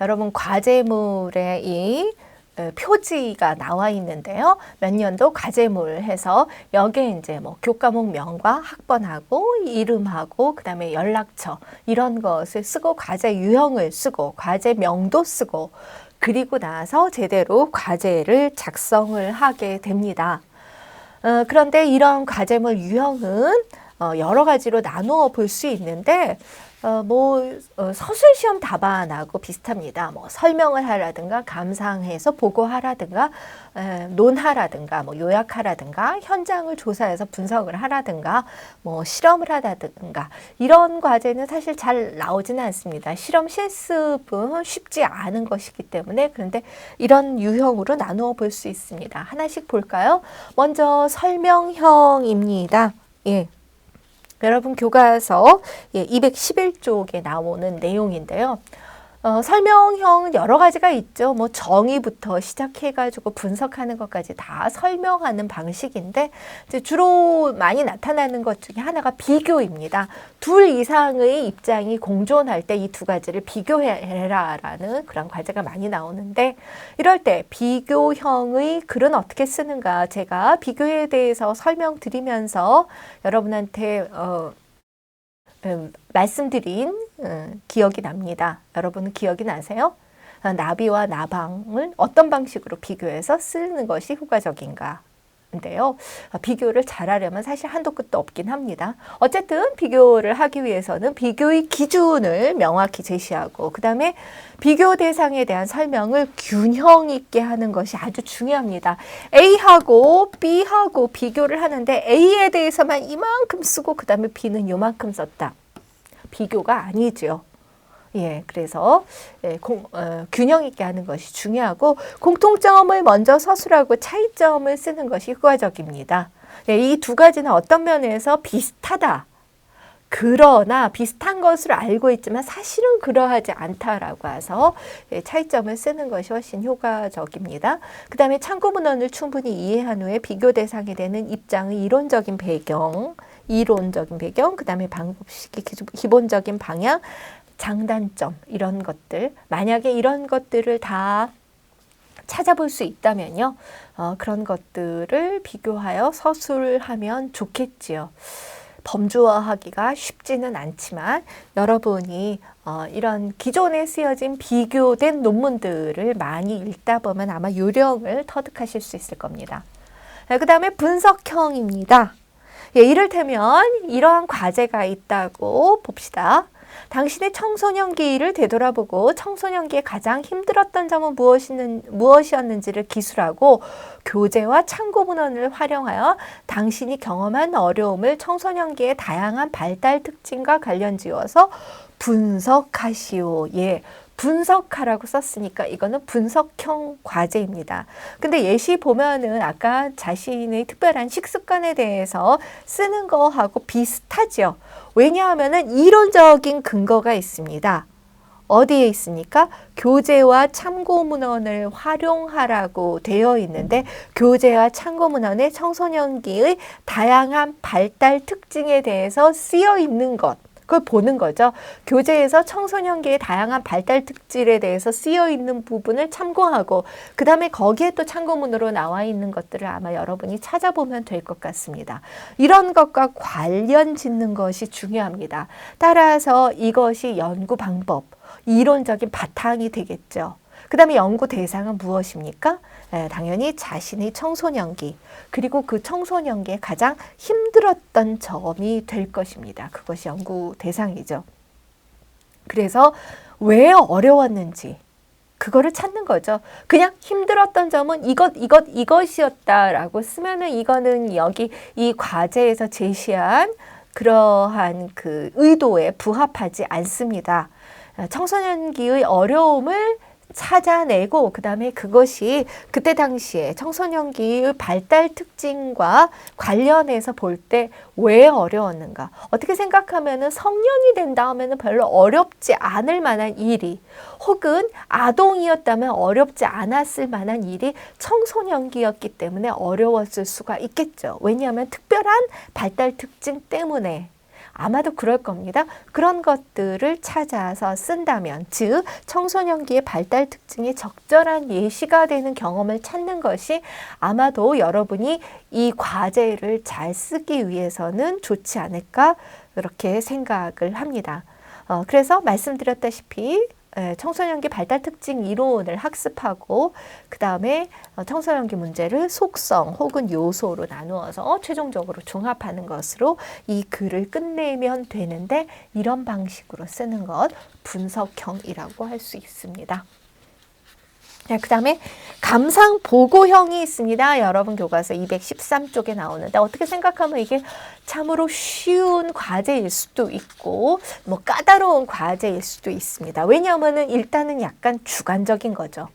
여러분 과제물의 이 에, 표지가 나와 있는데요. 몇 년도 과제물 해서 여기에 이제 뭐 교과목 명과 학번하고 이름하고 그다음에 연락처 이런 것을 쓰고 과제 유형을 쓰고 과제 명도 쓰고 그리고 나서 제대로 과제를 작성을 하게 됩니다. 어, 그런데 이런 과제물 유형은 어, 여러 가지로 나누어 볼 수 있는데 어, 뭐 어, 서술 시험 답안하고 비슷합니다. 뭐 설명을 하라든가 감상해서 보고하라든가 에, 논하라든가 뭐 요약하라든가 현장을 조사해서 분석을 하라든가 뭐 실험을 하라든가 이런 과제는 사실 잘 나오지는 않습니다. 실험 실습은 쉽지 않은 것이기 때문에 그런데 이런 유형으로 나누어 볼 수 있습니다. 하나씩 볼까요? 먼저 설명형입니다. 예. 여러분 교과서 예, 211쪽에 나오는 내용인데요. 어, 설명형 여러 가지가 있죠. 뭐 정의부터 시작해가지고 분석하는 것까지 다 설명하는 방식인데 주로 많이 나타나는 것 중에 하나가 비교입니다. 둘 이상의 입장이 공존할 때 이 두 가지를 비교해라라는 그런 과제가 많이 나오는데 이럴 때 비교형의 글은 어떻게 쓰는가 제가 비교에 대해서 설명드리면서 여러분한테 어, 음, 말씀드린 음, 기억이 납니다. 여러분은 기억이 나세요? 아, 나비와 나방을 어떤 방식으로 비교해서 쓰는 것이 효과적인가? 인데요. 아, 비교를 잘하려면 사실 한도 끝도 없긴 합니다. 어쨌든 비교를 하기 위해서는 비교의 기준을 명확히 제시하고 그 다음에 비교 대상에 대한 설명을 균형 있게 하는 것이 아주 중요합니다. A하고 B하고 비교를 하는데 A에 대해서만 이만큼 쓰고 그 다음에 B는 요만큼 썼다. 비교가 아니죠. 예, 그래서 예, 공, 어, 균형 있게 하는 것이 중요하고 공통점을 먼저 서술하고 차이점을 쓰는 것이 효과적입니다. 예, 이 두 가지는 어떤 면에서 비슷하다. 그러나 비슷한 것으로 알고 있지만 사실은 그러하지 않다라고 해서 예, 차이점을 쓰는 것이 훨씬 효과적입니다. 그 다음에 참고 문헌을 충분히 이해한 후에 비교 대상이 되는 입장의 이론적인 배경, 이론적인 배경, 그 다음에 방법식의 기본적인 방향, 장단점 이런 것들 만약에 이런 것들을 다 찾아볼 수 있다면요 어, 그런 것들을 비교하여 서술하면 좋겠지요. 범주화하기가 쉽지는 않지만 여러분이 어, 이런 기존에 쓰여진 비교된 논문들을 많이 읽다 보면 아마 요령을 터득하실 수 있을 겁니다. 네, 그 다음에 분석형입니다. 예, 이를테면 이러한 과제가 있다고 봅시다. 당신의 청소년기를 되돌아보고 청소년기에 가장 힘들었던 점은 무엇이었는지를 기술하고 교재와 참고 문헌을 활용하여 당신이 경험한 어려움을 청소년기의 다양한 발달 특징과 관련 지어서 분석하시오. 예. 분석하라고 썼으니까 이거는 분석형 과제입니다. 근데 예시 보면은 아까 자신의 특별한 식습관에 대해서 쓰는 거하고 비슷하죠. 왜냐하면은 이론적인 근거가 있습니다. 어디에 있습니까? 교재와 참고문헌을 활용하라고 되어 있는데 교재와 참고문헌의 청소년기의 다양한 발달 특징에 대해서 쓰여 있는 것 그걸 보는 거죠. 교재에서 청소년기의 다양한 발달 특질에 대해서 쓰여 있는 부분을 참고하고 그 다음에 거기에 또 참고문으로 나와 있는 것들을 아마 여러분이 찾아보면 될 것 같습니다. 이런 것과 관련 짓는 것이 중요합니다. 따라서 이것이 연구 방법, 이론적인 바탕이 되겠죠. 그 다음에 연구 대상은 무엇입니까? 에, 당연히 자신의 청소년기 그리고 그 청소년기에 가장 힘들었던 점이 될 것입니다. 그것이 연구 대상이죠. 그래서 왜 어려웠는지 그거를 찾는 거죠. 그냥 힘들었던 점은 이것, 이것, 이것이었다라고 쓰면은 이거는 여기 이 과제에서 제시한 그러한 그 의도에 부합하지 않습니다. 청소년기의 어려움을 찾아내고 그다음에 그것이 그때 당시에 청소년기의 발달 특징과 관련해서 볼 때 왜 어려웠는가. 어떻게 생각하면은 성년이 된 다음에는 별로 어렵지 않을 만한 일이 혹은 아동이었다면 어렵지 않았을 만한 일이 청소년기였기 때문에 어려웠을 수가 있겠죠. 왜냐하면 특별한 발달 특징 때문에 아마도 그럴 겁니다. 그런 것들을 찾아서 쓴다면, 즉 청소년기의 발달 특징에 적절한 예시가 되는 경험을 찾는 것이 아마도 여러분이 이 과제를 잘 쓰기 위해서는 좋지 않을까 그렇게 생각을 합니다. 어, 그래서 말씀드렸다시피 에, 청소년기 발달 특징 이론을 학습하고 그 다음에 어, 청소년기 문제를 속성 혹은 요소로 나누어서 최종적으로 종합하는 것으로 이 글을 끝내면 되는데 이런 방식으로 쓰는 것 분석형이라고 할 수 있습니다. 네, 그 다음에 감상 보고형이 있습니다. 여러분 교과서 213쪽에 나오는데 어떻게 생각하면 이게 참으로 쉬운 과제일 수도 있고 뭐 까다로운 과제일 수도 있습니다. 왜냐하면은 일단은 약간 주관적인 거죠.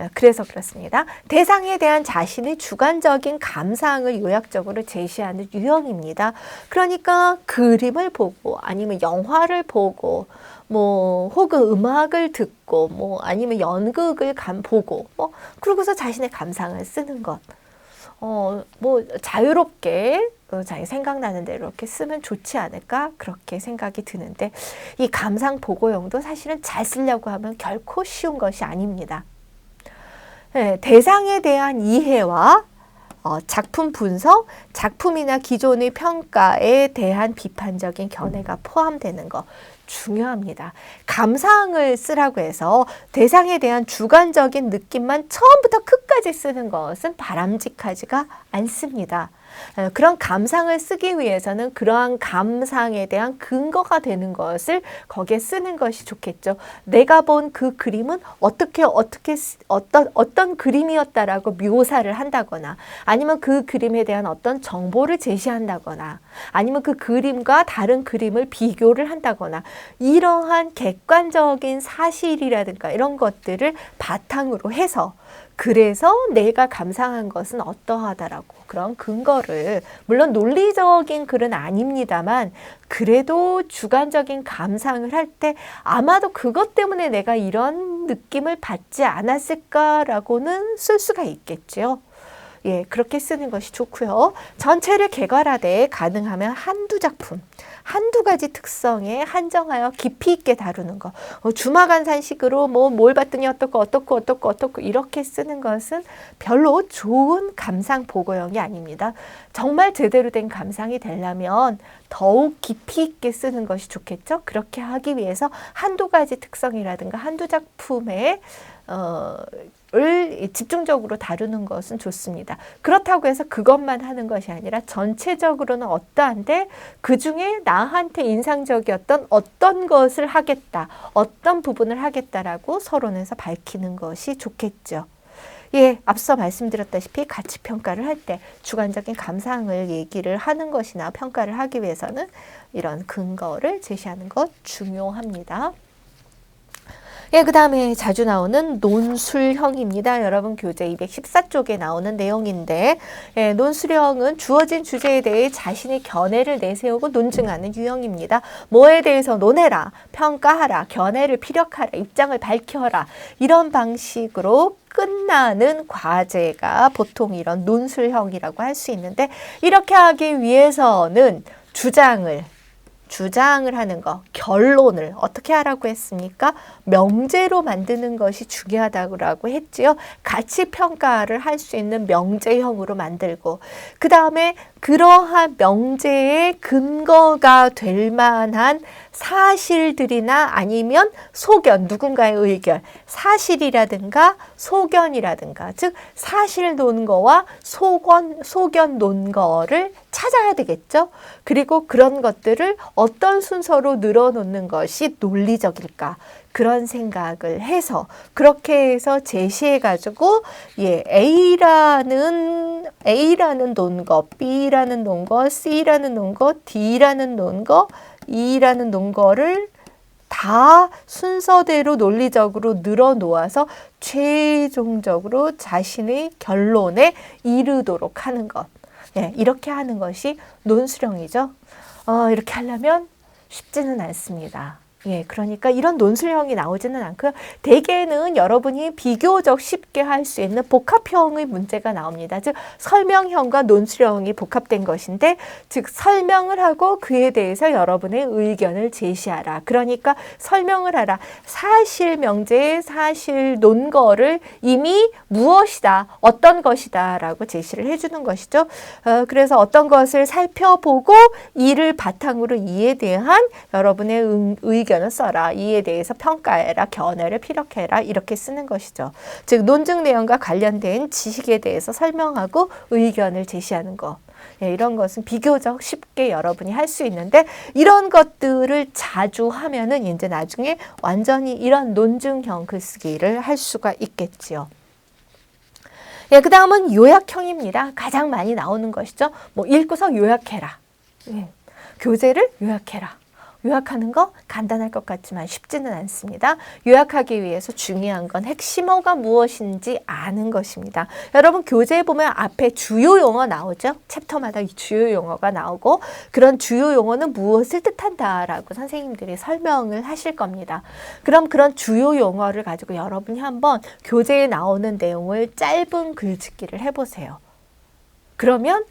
예, 그래서 그렇습니다. 대상에 대한 자신의 주관적인 감상을 요약적으로 제시하는 유형입니다. 그러니까 그림을 보고 아니면 영화를 보고 뭐 혹은 음악을 듣고 뭐 아니면 연극을 감 보고 뭐 그러고서 자신의 감상을 쓰는 것. 어, 뭐 자유롭게 어, 자기 생각나는 대로 이렇게 쓰면 좋지 않을까 그렇게 생각이 드는데 이 감상 보고용도 사실은 잘 쓰려고 하면 결코 쉬운 것이 아닙니다. 네, 대상에 대한 이해와 어, 작품 분석, 작품이나 기존의 평가에 대한 비판적인 견해가 포함되는 것 중요합니다. 감상을 쓰라고 해서 대상에 대한 주관적인 느낌만 처음부터 끝까지 쓰는 것은 바람직하지가 않습니다. 어, 그런 감상을 쓰기 위해서는 그러한 감상에 대한 근거가 되는 것을 거기에 쓰는 것이 좋겠죠. 내가 본 그 그림은 어떻게 어떻게 어떤 어떤 그림이었다라고 묘사를 한다거나 아니면 그 그림에 대한 어떤 정보를 제시한다거나 아니면 그 그림과 다른 그림을 비교를 한다거나 이러한 객관적인 사실이라든가 이런 것들을 바탕으로 해서 그래서 내가 감상한 것은 어떠하다라고 그런 근거를 물론 논리적인 글은 아닙니다만 그래도 주관적인 감상을 할 때 아마도 그것 때문에 내가 이런 느낌을 받지 않았을까라고는 쓸 수가 있겠죠. 예, 그렇게 쓰는 것이 좋고요. 전체를 개괄하되 가능하면 한두 작품, 한두 가지 특성에 한정하여 깊이 있게 다루는 것. 어, 주마간산식으로 뭐 뭘 봤더니 어떻고 어떻고 어떻고 어떻고 이렇게 쓰는 것은 별로 좋은 감상 보고형이 아닙니다. 정말 제대로 된 감상이 되려면 더욱 깊이 있게 쓰는 것이 좋겠죠. 그렇게 하기 위해서 한두 가지 특성이라든가 한두 작품의 어, 을 집중적으로 다루는 것은 좋습니다. 그렇다고 해서 그것만 하는 것이 아니라 전체적으로는 어떠한데 그 중에 나한테 인상적이었던 어떤 것을 하겠다, 어떤 부분을 하겠다라고 서론에서 밝히는 것이 좋겠죠. 예, 앞서 말씀드렸다시피 가치 평가를 할 때 주관적인 감상을 얘기를 하는 것이나 평가를 하기 위해서는 이런 근거를 제시하는 것 중요합니다. 예, 그 다음에 자주 나오는 논술형입니다. 여러분 교재 214쪽에 나오는 내용인데, 예, 논술형은 주어진 주제에 대해 자신의 견해를 내세우고 논증하는 유형입니다. 뭐에 대해서 논해라, 평가하라, 견해를 피력하라, 입장을 밝혀라, 이런 방식으로 끝나는 과제가 보통 이런 논술형이라고 할 수 있는데, 이렇게 하기 위해서는 주장을 주장을 하는 거, 결론을 어떻게 하라고 했습니까? 명제로 만드는 것이 중요하다고 했지요. 가치 평가를 할 수 있는 명제형으로 만들고 그 다음에 그러한 명제의 근거가 될 만한 사실들이나 아니면 소견, 누군가의 의견, 사실이라든가 소견이라든가, 즉, 사실 논거와 소견, 소견 논거를 찾아야 되겠죠. 그리고 그런 것들을 어떤 순서로 늘어놓는 것이 논리적일까. 그런 생각을 해서 그렇게 해서 제시해 가지고 예 A라는 A라는 논거, B라는 논거, C라는 논거, D라는 논거, E라는 논거를 다 순서대로 논리적으로 늘어놓아서 최종적으로 자신의 결론에 이르도록 하는 것. 예, 이렇게 하는 것이 논수령이죠. 어, 이렇게 하려면 쉽지는 않습니다. 예, 그러니까 이런 논술형이 나오지는 않고요. 대개는 여러분이 비교적 쉽게 할 수 있는 복합형의 문제가 나옵니다. 즉 설명형과 논술형이 복합된 것인데 즉 설명을 하고 그에 대해서 여러분의 의견을 제시하라. 그러니까 설명을 하라. 사실 명제의 사실 논거를 이미 무엇이다, 어떤 것이다라고 제시를 해주는 것이죠. 어, 그래서 어떤 것을 살펴보고 이를 바탕으로 이에 대한 여러분의 음, 의견 을 써라. 이에 대해서 평가해라. 견해를 피력해라. 이렇게 쓰는 것이죠. 즉 논증 내용과 관련된 지식에 대해서 설명하고 의견을 제시하는 것. 예, 이런 것은 비교적 쉽게 여러분이 할 수 있는데 이런 것들을 자주 하면은 이제 나중에 완전히 이런 논증형 글쓰기를 할 수가 있겠지요. 예, 그 다음은 요약형입니다. 가장 많이 나오는 것이죠. 뭐 읽고서 요약해라. 예, 교재를 요약해라. 요약하는 거 간단할 것 같지만 쉽지는 않습니다. 요약하기 위해서 중요한 건 핵심어가 무엇인지 아는 것입니다. 여러분 교재에 보면 앞에 주요 용어 나오죠? 챕터마다 주요 용어가 나오고 그런 주요 용어는 무엇을 뜻한다라고 선생님들이 설명을 하실 겁니다. 그럼 그런 주요 용어를 가지고 여러분이 한번 교재에 나오는 내용을 짧은 글짓기를 해보세요. 그러면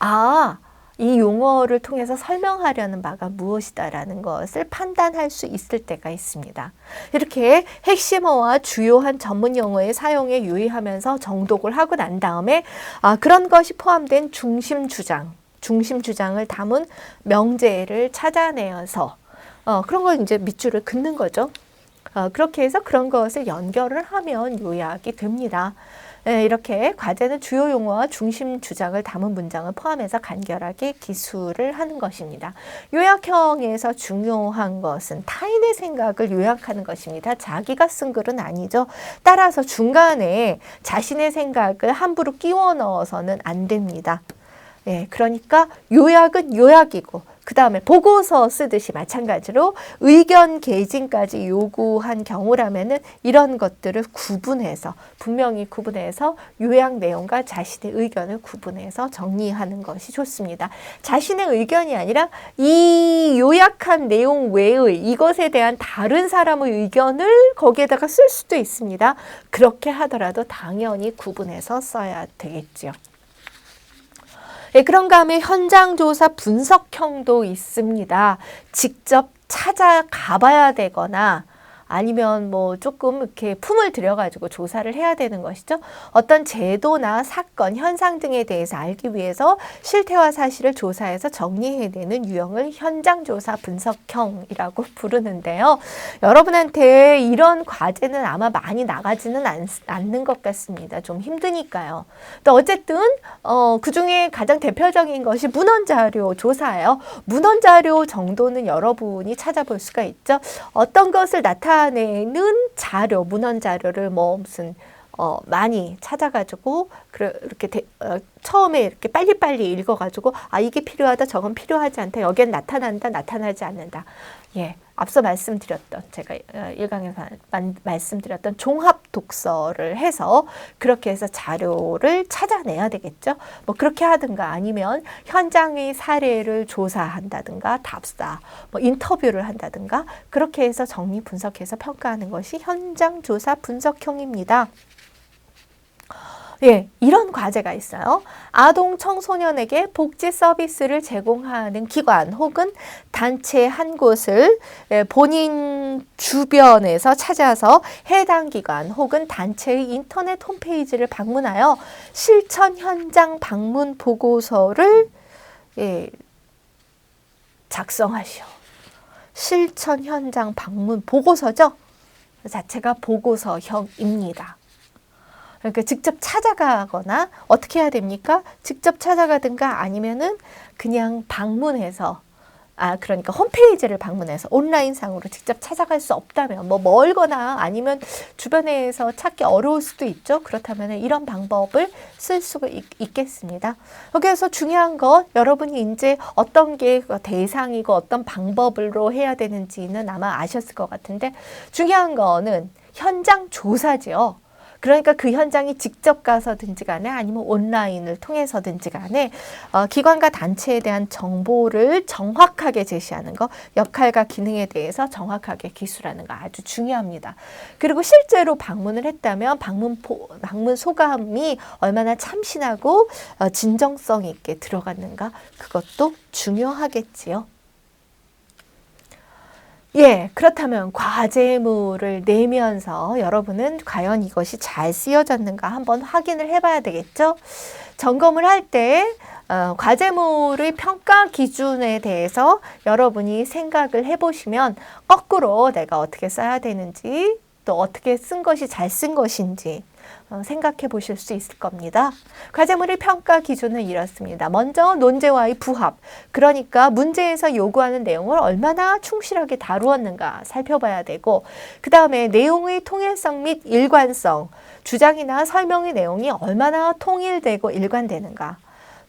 아 이 용어를 통해서 설명하려는 바가 무엇이다라는 것을 판단할 수 있을 때가 있습니다. 이렇게 핵심어와 주요한 전문 용어의 사용에 유의하면서 정독을 하고 난 다음에 아, 그런 것이 포함된 중심 주장, 중심 주장을 담은 명제를 찾아내어서 어, 그런 걸 이제 밑줄을 긋는 거죠. 어, 그렇게 해서 그런 것을 연결을 하면 요약이 됩니다. 네, 이렇게 과제는 주요 용어와 중심 주장을 담은 문장을 포함해서 간결하게 기술을 하는 것입니다. 요약형에서 중요한 것은 타인의 생각을 요약하는 것입니다. 자기가 쓴 글은 아니죠. 따라서 중간에 자신의 생각을 함부로 끼워 넣어서는 안 됩니다. 예, 그러니까 요약은 요약이고 그 다음에 보고서 쓰듯이 마찬가지로 의견 개진까지 요구한 경우라면은 이런 것들을 구분해서 분명히 구분해서 요약 내용과 자신의 의견을 구분해서 정리하는 것이 좋습니다. 자신의 의견이 아니라 이 요약한 내용 외의 이것에 대한 다른 사람의 의견을 거기에다가 쓸 수도 있습니다. 그렇게 하더라도 당연히 구분해서 써야 되겠죠. 예, 그런가 하면 현장 조사 분석형도 있습니다. 직접 찾아가 봐야 되거나 아니면 뭐 조금 이렇게 품을 들여가지고 조사를 해야 되는 것이죠. 어떤 제도나 사건, 현상 등에 대해서 알기 위해서 실태와 사실을 조사해서 정리해내는 유형을 현장조사 분석형이라고 부르는데요. 여러분한테 이런 과제는 아마 많이 나가지는 않, 않는 것 같습니다. 좀 힘드니까요. 또 어쨌든 어, 그 중에 가장 대표적인 것이 문헌자료 조사예요. 문헌자료 정도는 여러분이 찾아볼 수가 있죠. 어떤 것을 나타 나타내는 자료, 문헌 자료를 뭐 무슨 어, 많이 찾아가지고, 그래, 이렇게, 대, 어, 처음에 이렇게 빨리빨리 읽어가지고, 아, 이게 필요하다, 저건 필요하지 않다, 여기엔 나타난다, 나타나지 않는다. 예. 앞서 말씀드렸던, 제가 어, 일강에서 말씀드렸던 종합 독서를 해서, 그렇게 해서 자료를 찾아내야 되겠죠. 뭐, 그렇게 하든가, 아니면 현장의 사례를 조사한다든가, 답사, 뭐, 인터뷰를 한다든가, 그렇게 해서 정리 분석해서 평가하는 것이 현장 조사 분석형입니다. 예, 이런 과제가 있어요. 아동 청소년에게 복지 서비스를 제공하는 기관 혹은 단체 한 곳을 예, 본인 주변에서 찾아서 해당 기관 혹은 단체의 인터넷 홈페이지를 방문하여 실천 현장 방문 보고서를 예, 작성하시오. 실천 현장 방문 보고서죠. 그 자체가 보고서형입니다. 그러니까 직접 찾아가거나 어떻게 해야 됩니까? 직접 찾아가든가 아니면은 그냥 방문해서 아 그러니까 홈페이지를 방문해서 온라인상으로 직접 찾아갈 수 없다면 뭐 멀거나 아니면 주변에서 찾기 어려울 수도 있죠. 그렇다면 이런 방법을 쓸 수가 있, 겠습니다 여기에서 중요한 건 여러분이 이제 어떤 게 대상이고 어떤 방법으로 해야 되는지는 아마 아셨을 것 같은데 중요한 거는 현장 조사지요. 그러니까 그 현장에 직접 가서든지 간에 아니면 온라인을 통해서든지 간에 어, 기관과 단체에 대한 정보를 정확하게 제시하는 거, 역할과 기능에 대해서 정확하게 기술하는 거 아주 중요합니다. 그리고 실제로 방문을 했다면 방문 포, 방문 소감이 얼마나 참신하고 어, 진정성 있게 들어갔는가 그것도 중요하겠지요. 예, 그렇다면 과제물을 내면서 여러분은 과연 이것이 잘 쓰여졌는가 한번 확인을 해봐야 되겠죠? 점검을 할때 어, 과제물의 평가 기준에 대해서 여러분이 생각을 해보시면 거꾸로 내가 어떻게 써야 되는지 또 어떻게 쓴 것이 잘 쓴 것인지 어, 생각해 보실 수 있을 겁니다. 과제물의 평가 기준은 이렇습니다. 먼저 논제와의 부합. 그러니까 문제에서 요구하는 내용을 얼마나 충실하게 다루었는가 살펴봐야 되고, 그 다음에 내용의 통일성 및 일관성, 주장이나 설명의 내용이 얼마나 통일되고 일관되는가.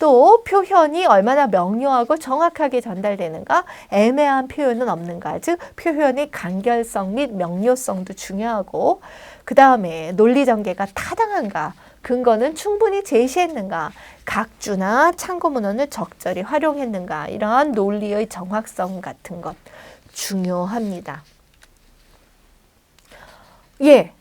또 표현이 얼마나 명료하고 정확하게 전달되는가, 애매한 표현은 없는가, 즉 표현의 간결성 및 명료성도 중요하고, 그 다음에 논리 전개가 타당한가, 근거는 충분히 제시했는가, 각주나 참고 문헌을 적절히 활용했는가, 이러한 논리의 정확성 같은 것 중요합니다. 예.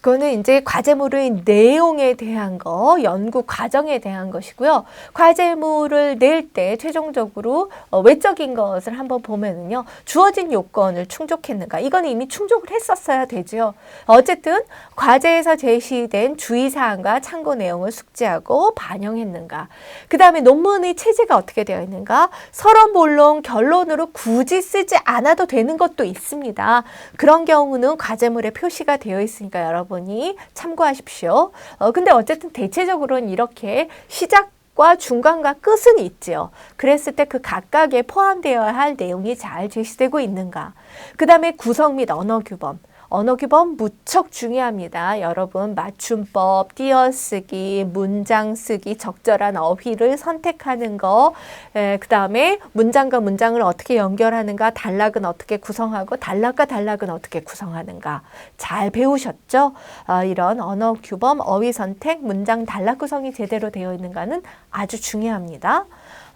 그거는 이제 과제물의 내용에 대한 거, 연구 과정에 대한 것이고요. 과제물을 낼 때 최종적으로 어, 외적인 것을 한번 보면은요. 주어진 요건을 충족했는가? 이건 이미 충족을 했었어야 되죠. 어쨌든 과제에서 제시된 주의사항과 참고 내용을 숙지하고 반영했는가? 그 다음에 논문의 체제가 어떻게 되어 있는가? 서론, 본론, 결론으로 굳이 쓰지 않아도 되는 것도 있습니다. 그런 경우는 과제물에 표시가 되어 있으니까 여러분 여러분이 참고하십시오. 어, 근데 어쨌든 대체적으로는 이렇게 시작 과 중간과 끝은 있지요. 그랬을 때 그 각각에 포함되어야 할 내용이 잘 제시되고 있는가. 그 다음에 구성 및 언어 규범. 언어 규범 무척 중요합니다. 여러분 맞춤법, 띄어쓰기, 문장 쓰기, 적절한 어휘를 선택하는 거. 그 다음에 문장과 문장을 어떻게 연결하는가, 단락은 어떻게 구성하고 단락과 단락은 어떻게 구성하는가. 잘 배우셨죠? 어, 이런 언어 규범, 어휘 선택, 문장 단락 구성이 제대로 되어 있는가는 아주 중요합니다.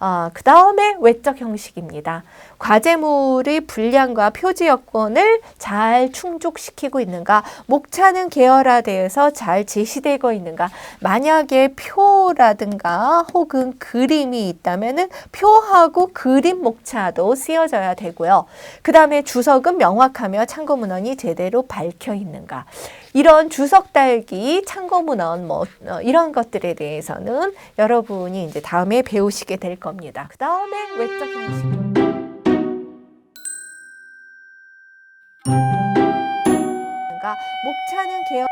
어, 그 다음에 외적 형식입니다. 과제물의 분량과 표지 여건을 잘 충족시키고 있는가, 목차는 계열화되어서 잘 제시되고 있는가, 만약에 표 라든가 혹은 그림이 있다면은 표하고 그림 목차도 쓰여져야 되고요. 그 다음에 주석은 명확하며 참고 문헌이 제대로 밝혀 있는가. 이런 주석 달기, 참고 문헌 뭐 어, 이런 것들에 대해서는 여러분이 이제 다음에 배우시게 될 겁니다. 그 다음에 외적 형식. 목차는 계열